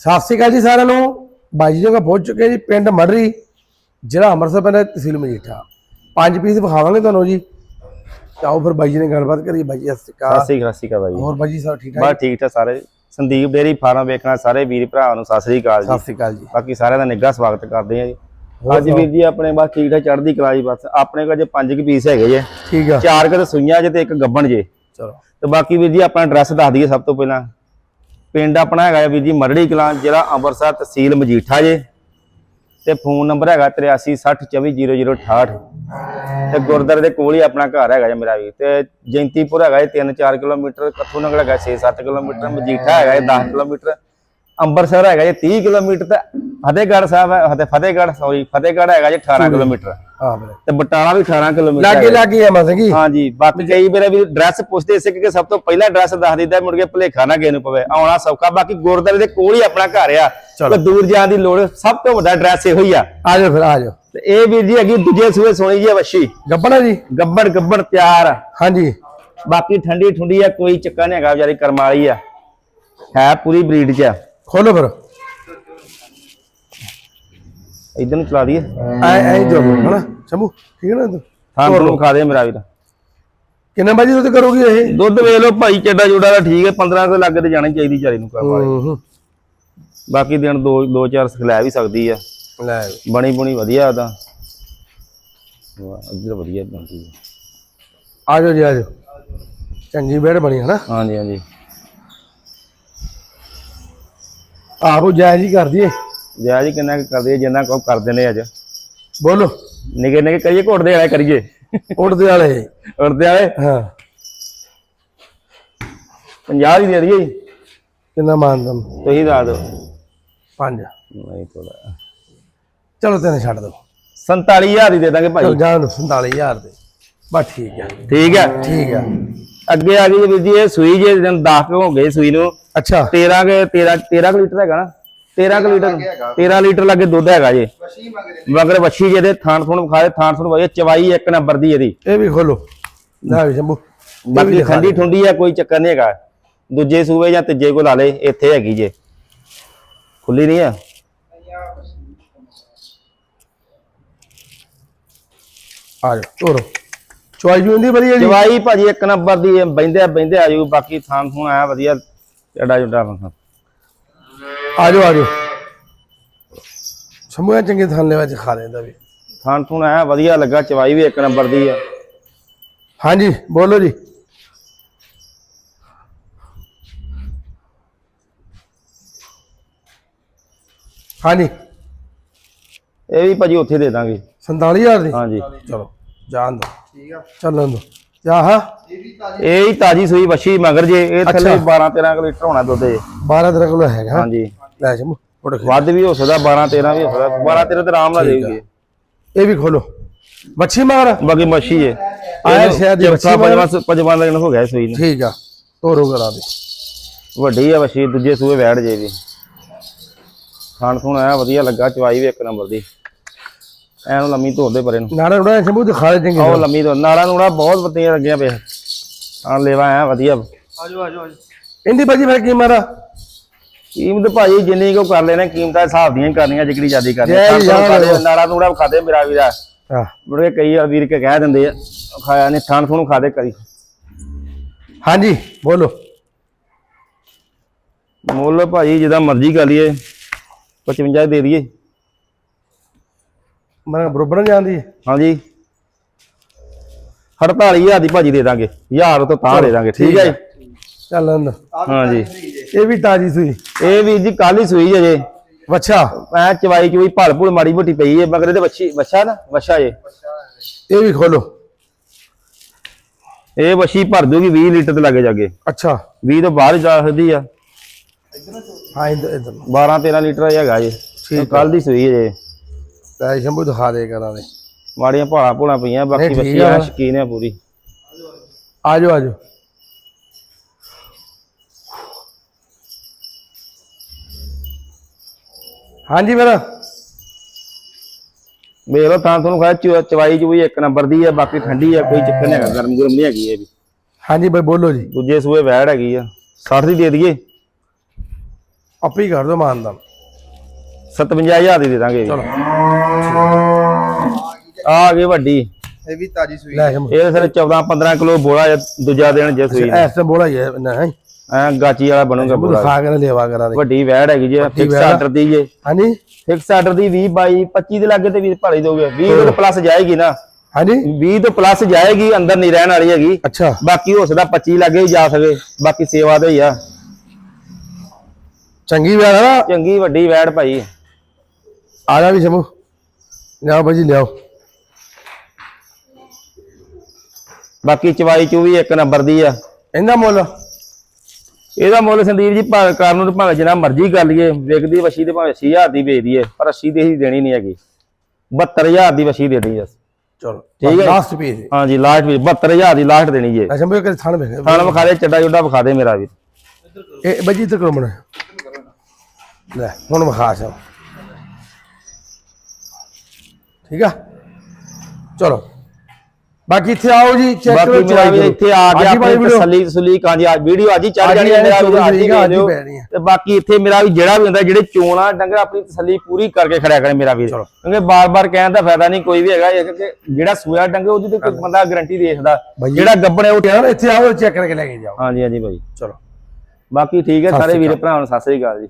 ਸਤਿ ਸ਼੍ਰੀ ਅਕਾਲ ਜੀ ਸਾਰਿਆਂ ਨੂੰ। ਬਾਈ ਜੀ ਜਗ੍ਹਾ ਪਹੁੰਚ ਚੁੱਕੇ ਜੀ ਪਿੰਡ ਮੜਰੀ ਜ਼ਿਲ੍ਹਾ ਅੰਮ੍ਰਿਤਸਰ ਪੈਂਦਾ ਤਹਿਸੀਲ ਮਜੀਠਾ। ਪੰਜ ਪੀਸ ਵਿਖਾਵਾਂਗੇ ਤੁਹਾਨੂੰ ਜੀ। ਆਓ ਫਿਰ ਬਾਈ ਜੀ ਨੇ ਗੱਲਬਾਤ ਕਰੀਏ। ਬਾਈ ਜੀ ਸਤਿ ਸ਼੍ਰੀ ਅਕਾਲ। ਸਤਿ ਸ੍ਰੀ ਅਕਾਲ ਬਾਈ ਹੋਰ ਬਾਈ ਜੀ ਸਭ ਠੀਕ ਠਾਕ? ਬਸ ਠੀਕ ਠਾਕ ਸਾਰੇ। ਸੰਦੀਪ ਡੇਰੀ ਫਾਰਮ ਵੇਖਣਾ ਸਾਰੇ ਵੀਰ ਭਰਾਵਾਂ ਨੂੰ ਸਤਿ ਸ੍ਰੀ ਅਕਾਲ ਜੀ। ਸਤਿ ਸ਼੍ਰੀ ਅਕਾਲ ਜੀ। ਬਾਕੀ ਸਾਰਿਆਂ ਦਾ ਨਿੱਘਾ ਸਵਾਗਤ ਕਰਦੇ ਆ ਜੀ। ਅੱਜ ਵੀਰ ਜੀ ਆਪਣੇ ਬਸ ਠੀਕ ਠਾਕ ਚੜ੍ਹਦੀ ਕਲਾ ਜੀ ਬਸ। ਆਪਣੇ ਕੋਲ ਜੇ ਪੰਜ ਕੁ ਪੀਸ ਹੈਗੇ ਜੇ। ਠੀਕ ਆ। ਚਾਰ ਕੁ ਤੇ ਸੂਈਆਂ ਜੇ ਤੇ ਇੱਕ ਗੱਬਣ ਜੇ। ਚਲੋ। ਤੇ ਬਾਕੀ ਵੀਰ ਜੀ ਆਪਣਾ ਐਡਰੈਸ ਦੱਸ ਦਈਏ ਸਭ ਤੋਂ ਪਹਿਲਾਂ। ਪਿੰਡ ਆਪਣਾ ਹੈਗਾ ਵੀਰ ਜੀ ਮਰੜੀ ਕਲਾਂ ਜ਼ਿਲ੍ਹਾ ਅੰਮ੍ਰਿਤਸਰ ਤਹਿਸੀਲ ਮਜੀਠਾ ਜੇ। ਤੇ ਫੋਨ ਨੰਬਰ ਹੈਗਾ 8360200068 ਤੇ ਗੁਰਦਾਰੇ ਦੇ ਕੋਲ ਹੀ ਆਪਣਾ ਘਰ ਹੈਗਾ ਜੀ ਮੇਰਾ ਵੀ ਤੇ ਜੈਂਤੀਪੁਰ ਹੈਗਾ ਜੀ 3-4 ਕਿਲੋਮੀਟਰ ਕੱਥੂ ਨਗਰ ਹੈਗਾ 6-7 ਕਿਲੋਮੀਟਰ ਮਜੀਠਾ ਹੈਗਾ ਜੀ 10 ਕਿਲੋਮੀਟਰ। ਅੰਮ੍ਰਿਤਸਰ ਹੈਗਾ ਜੀ 30 ਕਿਲੋਮੀਟਰ ਤੇ ਫਤਿਹਗੜ੍ਹ ਸਾਹਿਬ ਹੈ ਫਤਿਹ ਫਤਿਹਗੜ੍ਹ ਸੌਰੀ ਫਤਿਹਗੜ੍ਹ ਹੈਗਾ ਜੀ 18 ਕਿਲੋਮੀਟਰ। ਹਾਂ ਵੀਰੇ। ਤੇ ਬਟਾਲਾ ਵੀ 18 ਕਿਲੋਮੀਟਰ ਲਾਗੇ। ਲਾਗੇ ਆ ਮਸਾਂ ਕੀ ਹਾਂਜੀ ਬਾਕੀ ਕਈ ਮੇਰੇ ਵੀ ਐਡਰੈਸ ਪੁੱਛਦੇ ਸੀ ਕਿ ਸਭ ਤੋਂ ਪਹਿਲਾਂ ਐਡਰੈਸ ਦੱਸ ਦਿੰਦਾ ਮੁੜ ਕੇ ਭੁਲੇਖਾ ਨਾ ਕਿਸੇ ਨੂੰ ਪਵੇ। ਆਉਣਾ ਸੌਖਾ ਬਾਕੀ ਗੁਰਦਾਰੇ ਦੇ ਕੋਲ ਹੀ ਆਪਣਾ ਘਰ ਆ। ਕੋਈ ਦੂਰ ਜਾਣ ਦੀ ਲੋੜ ਸਭ ਤੋਂ ਵੱਡਾ ਐਡਰੈਸ ਇਹੋ ਹੀ ਆ। ਆ ਜਾਓ ਫਿਰ ਆ ਜਾਓ। ਤੇ ਇਹ ਵੀਰ ਜੀ ਹੈਗੀ ਦੂਜੇ ਸੂਏ ਸੋਣੀ ਜੀ ਵੱਛੀ। ਗੱਬਣਾ ਜੀ? ਗੱਬੜ ਗੱਬੜ ਤਿਆਰ। ਹਾਂਜੀ। ਬਾਕੀ ਠੰਡੀ ਠੁੰਡੀ ਆ ਕੋਈ ਚੱਕਰ ਨਹੀਂ ਹੈਗਾ ਵਿਚਾਰੀ ਕਰਮ ਵਾਲੀ ਆ। ਹੈ ਪੂਰੀ ਬਰੀਡ ਚ ਆ। ਖੋਲੋ ਫਿਰ। ਇਧਰ ਨੂੰ ਚਲਾ ਦਈਏ। ਐ ਐ ਜੋ ਹਨਾ? ਸ਼ੰਭੂ ਠੀਕ ਹੈ ਨਾ ਤੂੰ? ਹਾਂ ਤੁਹਾਨੂੰ ਖਾ ਦੇ ਮੇਰਾ ਵੀਰ। ਕਿੰਨੇ ਬਾਈ ਜੀ ਤੁਸੀਂ ਕਰੋਗੇ ਇਹ? ਦੁੱਧ ਵੇਖ ਲਓ ਭਾਈ ਚੱਡਾ ਜੁੜਾ ਦਾ ਠੀਕ ਹੈ 15 ਕਿਲੋ ਲੱਗ ਤੇ ਜਾਣੀ ਚਾਹੀਦੀ ਵਿਚਾਰੀ ਨੂੰ ਕਰਮ ਵਾਲੀ। ਹੂੰ ਹੂੰ। ਬਾਕੀ ਦਿਨ ਦੋ ਦੋ ਚਾਰ ਸਿਖਲਾ ਵੀ ਸਕਦੀ ਆ। ਲੈ। ਬਣੀ ਬੁਣੀ ਵਧੀਆ ਉਹਦਾ। ਵਾਹ ਅੱਧਰ ਵਧੀਆ ਬਣਦੀ ਹੈ ਆ ਜਾਓ ਜੀ ਆ ਜਾਓ। ਚੰਗੀ ਬੇੜ ਬਣੀ ਹੈ ਨਾ ਹਾਂਜੀ ਹਾਂਜੀ। ਆਹੋ ਜਾਇਜ਼ ਹੀ ਕਰ ਦਈਏ ਜੈ ਜੀ ਕਿੰਨਾ ਕੁ ਕਰਦੇ ਆ, ਜਿੰਨਾ ਕੋ ਕਰਦੇ ਨੇ ਅੱਜ। ਬੋਲੋ। ਨਿਕੇ ਨਿਕੇ ਕਰੀਏ ਘੋੜਦੇ ਵਾਲੇ ਕਰੀਏ? ਉੜਦੇ ਵਾਲੇ। ਉੜਦੇ ਵਾਲੇ? ਹਾਂ। 50 ਹੀ ਦੇ ਦਈਏ ਜੀ। ਕਿੰਨਾ ਮਾਨਦਾ ਤੁਸੀਂ ਦੱਸ ਦਿਓ। ਪੰਜ। ਨਹੀਂ ਥੋੜਾ ਚਲੋ ਤੈਨੂੰ ਛੱਡ ਦੋ। 47000 ਹੀ ਦੇ ਦਾਂਗੇ ਚਲ ਭਾਈ ਜਾਣ 47000 ਦੇ। ਬਸ ਠੀਕ ਹੈ ਠੀਕ ਹੈ ਠੀਕ ਹੈ ਅੱਗੇ ਆ ਗਈ ਜੀ ਵੀਰ ਜੀ ਇਹ ਸੂਈ ਜੇ ਦਿਨ 10 ਹੋ ਗਏ ਸੂਈ ਨੂੰ। ਅੱਛਾ। 13 ਕੇ 13 13 ਕੁ ਲੀਟਰ ਹੈਗਾ ਨਾ। 13 ਕੁ ਲੀਟਰ 13 ਲੀਟਰ ਲੱਗੇ ਦੁੱਧ ਹੈਗਾ ਜੀ। ਮਗਰ ਵੱਛੀ ਜਿਹਦੇ ਥਾਣ ਥੁਣ ਖਾਏ ਥਾਣ ਥੁਣ ਵਧੀਆ ਚਵਾਈ ਇੱਕ ਨੰਬਰ ਦੀ ਇਹਦੀ। ਇਹ ਵੀ ਖੋਲੋ। ਲੈ ਵੀ ਸ਼ੰਭੂ ਬਾਕੀ ਠੰਡੀ ਠੁੰਡੀ ਆ ਕੋਈ ਚੱਕਰ ਨਹੀਂ ਹੈਗਾ। ਦੂਜੇ ਸੂਏ ਜਾਂ ਤੀਜੇ ਕੋ ਲਾ ਲੇ ਇੱਥੇ ਹੈਗੀ ਜੇ। ਖੁੱਲੀ ਨਹੀਂ ਆ। ਆ ਤੋਰੋ। ਚੁਆਈ ਜੂ ਇੰਦੀ ਵਧੀਆ ਜੀ। ਚਵਾਈ ਭਾਜੀ ਇੱਕ ਨੰਬਰ ਦੀ ਬੈਂਦੇ ਬੈਂਦੇ ਆ ਜੂ ਬਾਕੀ ਥਾਂ ਥੂਣ ਆਇਆ ਵਧੀਆ ਚੱਡਾ ਜੁੱਡਾ ਵਾ। ਆ ਜਾਓ ਆ ਜਾਓ ਸ਼ੰਭੂ ਇਹ ਚੰਗੇ ਥਾਂ ਲੈਵਾ ਚ ਖਾ ਲੈਂਦਾ ਵੀ। ਥਾਂ ਥੂਣ ਆਇਆ ਵਧੀਆ ਲੱਗਾ ਚਵਾਈ ਵੀ ਇੱਕ ਨੰਬਰ ਦੀ ਆ। ਹਾਂਜੀ ਬੋਲੋ ਜੀ। ਹਾਂਜੀ। ਇਹ ਵੀ ਭਾਜੀ ਉੱਥੇ ਦੇ ਦਾਂਗੇ। 47000 ਦੀ? ਹਾਂਜੀ। ਚਲੋ ਜਾਣ ਦੋ ਠੀਕ ਆ ਚੱਲਣ ਦੋ ਜਾ ਹਾਂ। ਇਹ ਹੀ ਤਾਜੀ ਸੂਈ ਵੱਛੀ ਮਗਰ ਜੇ ਇਹ ਥੱਲੇ 12 13 ਕਿਲੋ ਲੀਟਰ ਹੋਣਾ ਦੁੱਧ ਇਹ। 12 ਤੇਰਾ ਕੋਲ ਹੈਗਾ। ਹਾਂਜੀ। ਲੈ ਖਿੱਚ। ਵੱਧ ਵੀ ਹੋ ਸਕਦਾ 12 13 ਵੀ ਹੋ ਸਕਦਾ 12 13 ਤੇ ਆਰਾਮ ਨਾਲ ਦੇਊਗੀ ਇਹ ਵੀ ਖੋਲੋ। ਮੱਛੀ ਮਾਰ। ਬਾਕੀ ਮੱਛੀ ਹੈ ਆਇਆ ਸ਼ਾਇਦ ਇਹ ਵੱਛੀ ਪੰਜਵਾਂ ਪੰਜਵਾਂ ਦਿਨ ਹੋ ਗਿਆ ਸੂਈ ਨੂੰ ਠੀਕ ਆ ਤੋਰੋ ਕਰਾ ਦੇ। ਵੱਡੀ ਆ ਵਸ਼ੀ ਦੂਜੇ ਸੂਏ ਵੈੜ ਜੇ ਵੀ। ਖਾਣ ਖੂਣ ਆਇਆ ਵਧੀਆ ਲੱਗਾ ਚਵਾਈ ਵੀ ਇੱਕ ਨੰਬਰ ਦੀ। ਐਨੂੰ ਲੰਮੀ ਧੋਦੇ ਪਰੇ ਨੂੰ। ਨਾਰਾ ਉਡਾ ਸ਼ੰਭੂ ਦਿਖਾ ਦੇ ਚੰਗੇ ਉਹ ਲੰਮੀ ਧੋ ਨਾਲਾ ਨੂੜਾ ਬਹੁਤ ਵਧੀਆ ਲੱਗੀਆਂ ਪਏ ਆ ਲੈਵਾ ਆ ਵਧੀਆ। ਇੰਦੀ ਬਾਜੀ ਫਿਰ ਕੀ ਮਾਰਾ? ਕੀਮਤ ਭਾਈ ਜਿੰਨੀ ਕੋ ਕਰ ਲੈਣਾ ਕੀਮਤਾਂ ਹਿਸਾਬ ਦੀਆਂ ਕਰਨੀਆਂ ਜਿਕੜੀ ਜਿਆਦੀ ਕਰਨੀ ਜੈ ਖਾਣ ਖੂਣ ਜੈ ਖਾ ਦੇ, ਨਾਲਾ ਨੂੜਾ ਖਾਦੇ ਮੇਰਾ ਵੀਰਾ। ਹਾਂ। ਮੁੜ ਕੇ ਕਈ ਵਾਰ ਵੀਰ ਕੇ ਕਹਿ ਦਿੰਦੇ ਆ ਖਾਇਆ ਨਹੀਂ ਥਾਣ ਥੂਣ ਖਾਦੇ ਕਰੀ ਹਾਂਜੀ ਬੋਲੋ। ਮੁੱਲ ਭਾਈ ਜਿਹਦਾ ਮਰਜ਼ੀ ਕਰ ਲਈਏ 55 ਦੇ ਦਈਏ। ਮੈਂ ਬਰੋਬਰ ਜਾਂਦੀ ਹਾਂਜੀ। 48000 ਦੀ ਭਾਜੀ ਦੇ ਦਾਂਗੇ 1000 ਤੋਂ ਤਾਂ ਦੇ ਦਾਂਗੇ ਠੀਕ ਹੈ ਜੀ? ਚੱਲ ਹਾਂਜੀ। ਇਹ ਵੀ ਤਾਜੀ ਸੂਈ। ਇਹ ਵੀ ਜੀ ਕੱਲ ਹੀ ਸੂਈ ਜੇ। ਵੱਛਾ। ਐ ਚਵਾਈ ਚੂਈ ਭਲ ਭੁਲ ਮਾੜੀ ਮੋਟੀ ਪਈ ਹੈ ਮਗਰ ਇਹਦੇ ਵੱਛੀ ਵੱਛਾ ਨਾ ਵੱਛਾ ਜੇ। ਇਹ ਵੀ ਖੋਲੋ। ਇਹ ਵੱਛੀ ਭਰ ਦੂਗੀ 20 ਲੀਟਰ ਤੇ ਲੱਗੇ ਜਾਗੇ। ਅੱਛਾ। 20 ਤੋਂ ਬਾਹਰ ਜਾ ਸਕਦੀ ਆ। ਹਾਂ ਇਧਰ ਇਧਰ 12 13 ਲੀਟਰ ਹੈਗਾ ਜੇ। ਠੀਕ ਕੱਲ ਦੀ ਸੂਈ ਜੇ। ਲੈ ਸ਼ੰਭੂ ਦਿਖਾ ਦੇ ਕਰਾਂ ਦੇ ਮਾੜੀਆਂ ਭਾਲਾਂ ਭੁਲਾਂ ਪਈਆਂ ਬਾਕੀ ਵੱਛੀ ਆ। ਸ਼ਕੀਨ ਆ ਪੂਰੀ। ਆ ਜਾਓ। ਹਾਂਜੀ ਮੇਰਾ ਵੇਖ ਲਓ ਤਾਂ ਤੁਹਾਨੂੰ ਖਾਇਆ ਚਵਾਈ ਚੂਈ ਇੱਕ ਨੰਬਰ ਦੀ ਆ ਬਾਕੀ ਠੰਡੀ ਆ ਕੋਈ ਚੱਕਰ ਨਹੀਂ ਹੈਗਾ ਗਰਮ ਗੁਰਮ ਨਹੀਂ ਹੈਗੀ ਇਹ ਵੀ। ਹਾਂਜੀ ਬਾਈ ਬੋਲੋ ਜੀ। ਦੂਜੇ ਸੂਏ ਵੈੜ ਹੈਗੀ ਆ। 60 ਦੀ ਦੇ ਦਈਏ। ਆਪੇ ਹੀ ਕਰ ਦੋ ਮਾਨਦਾਨ 57000 ਦੀ ਦੇ ਦਾਂਗੇ। ਚਲੋ। ਆ ਗਈ ਵੱਡੀ। ਇਹ ਵੀ ਤਾਜੀ ਸੂਈ ਲੈ ਇਹ ਸਿਰ 14 15 ਕਿਲੋ ਬੋਲਾ ਦੂਜਾ ਦਿਨ ਜੇ ਸੂਈ ਐਸ ਤੇ ਬੋਲਾ ਹੀ ਹੈ ਨਾ ਹੈ। ਐ ਗਾਚੀ ਵਾਲਾ ਬਣੂਗਾ ਬੋਲਾ ਦਿਖਾ ਕੇ ਲੈਵਾ ਕਰਾ ਦੇ। ਵੱਡੀ ਵੈੜ ਹੈਗੀ ਜੇ ਫਿਕਸ ਵੈੜ ਆ। ਆਰਡਰ ਦੀ ਜੇ। ਹਾਂਜੀ। ਫਿਕਸ ਆਰਡਰ ਦੀ 20 22 25 ਦੇ ਲਾਗੇ ਤੇ ਵੀਰ ਭਾਲੀ ਦੋਗੇ 20 ਤੋਂ ਪਲੱਸ ਜਾਏਗੀ ਨਾ। ਹਾਂਜੀ। 20 ਤੋਂ ਪਲੱਸ ਜਾਏਗੀ ਅੰਦਰ ਨਹੀਂ ਰਹਿਣ ਵਾਲੀ ਹੈਗੀ। ਅੱਛਾ। ਬਾਕੀ ਹੋ ਸਕਦਾ 25 ਲੱਗੇ ਵੀ ਜਾ ਸਕੇ ਬਾਕੀ ਸੇਵਾ ਤੇ ਹੀ ਆ। ਚੰਗੀ ਹੈ ਨਾ? ਚੰਗੀ ਵੱਡੀ ਵੈੜ ਭਾਈ। ਆ ਜਾ ਵੀ ਸ਼ੰਭੂ ਲਿਆਓ ਭਾਜੀ ਲਿਆਓ। ਬਾਕੀ ਚਵਾਈ ਚੂਵੀ ਇੱਕ ਨੰਬਰ ਦੀ ਆ। ਇਹਦਾ ਮੁੱਲ? ਇਹਦਾ ਮੁੱਲ ਸੰਦੀਪ ਜੀ ਭਾਵੇਂ ਕਰਨ ਨੂੰ ਭਾਵੇਂ ਜਿੰਨਾ ਮਰਜ਼ੀ ਕਰ ਲਈਏ ਵਿਕਦੀ ਵਸ਼ੀ ਤੇ ਭਾਵੇਂ 8000 ਦੀ ਵੇਚ ਦਈਏ ਪਰ 80 ਦੀ ਹੀ ਦੇਣੀ ਨਹੀਂ ਹੈਗੀ। 72000 ਦੀ ਵਸ਼ੀ ਦੇ ਦਈਏ ਚਲੋ ਠੀਕ ਹੈ। ਲਾਸਟ ਪੀਸ ਹਾਂਜੀ ਲਾਸਟ ਵੀ 72000 ਦੀ ਲਾਸਟ ਦੇਣੀ ਜੇ ਅੱਛਾ ਮੇਰੇ ਕੋਲ ਥਣ ਵੇਖ ਦੇ ਚੱਡਾ ਜੁੱਡਾ ਵਿਖਾ ਦੇ ਮੇਰਾ ਵੀਰ ਇਹ ਭਾਜੀ ਇੱਧਰ ਕਰੋ ਮਣਾ ਲੈ ਹੁਣ ਵਿਖਾ ਸਾ ਠੀਕ ਆ? ਚਲੋ। ਬਾਕੀ ਇੱਥੇ ਆਓ ਜੀ ਚੈੱਕ ਮੇਰਾ ਵੀ ਇੱਥੇ ਆ ਕੇ ਆਪਣੀ ਤਸੱਲੀ ਤਸੱਲੀ ਕਾਂਜੀ ਆ ਵੀਡੀਓ ਅੱਜ ਹੀ ਚੜ ਜਾਣੀ ਹੀ ਹੈ ਮੇਰਾ ਵੀ ਅੱਜ ਹੀ ਹੀ ਵੇਖ ਹੈ। ਤੇ ਬਾਕੀ ਇੱਥੇ ਮੇਰਾ ਵੀ ਜਿਹੜਾ ਵੀ ਹੁੰਦਾ ਜਿਹੜੇ ਚੋਣਾ ਡੰਗਰ ਆਪਣੀ ਤਸੱਲੀ ਪੂਰੀ ਕਰਕੇ ਖੜਿਆ ਕਰੇ ਮੇਰਾ ਵੀਰ। ਕਿਉਂਕਿ ਬਾਰ-ਬਾਰ ਕਹਿਣ ਦਾ ਫਾਇਦਾ ਨਹੀਂ ਕੋਈ ਵੀ ਹੈਗਾ ਇਹ ਕਿ ਜਿਹੜਾ ਸੂਆ ਡੰਗੇ ਉਹਦੀ ਤੇ ਕੋਈ ਬੰਦਾ ਗਾਰੰਟੀ ਦੇਖਦਾ। ਜਿਹੜਾ ਗੱਬਣੇ ਉਹ ਯਾਰ ਇੱਥੇ ਆਓ ਚੈੱਕ ਕਰਕੇ ਲੈ ਕੇ ਜਾਓ। ਹਾਂਜੀ ਹਾਂਜੀ ਭਾਈ। ਚਲੋ। ਬਾਕੀ ਠੀਕ ਹੈ ਸ਼੍ਰੀ ਵੀਰੇ ਭਰਾਵਾਂ ਨੂੰ ਸਤਿ ਸ੍ਰੀ ਅਕਾਲ ਜੀ।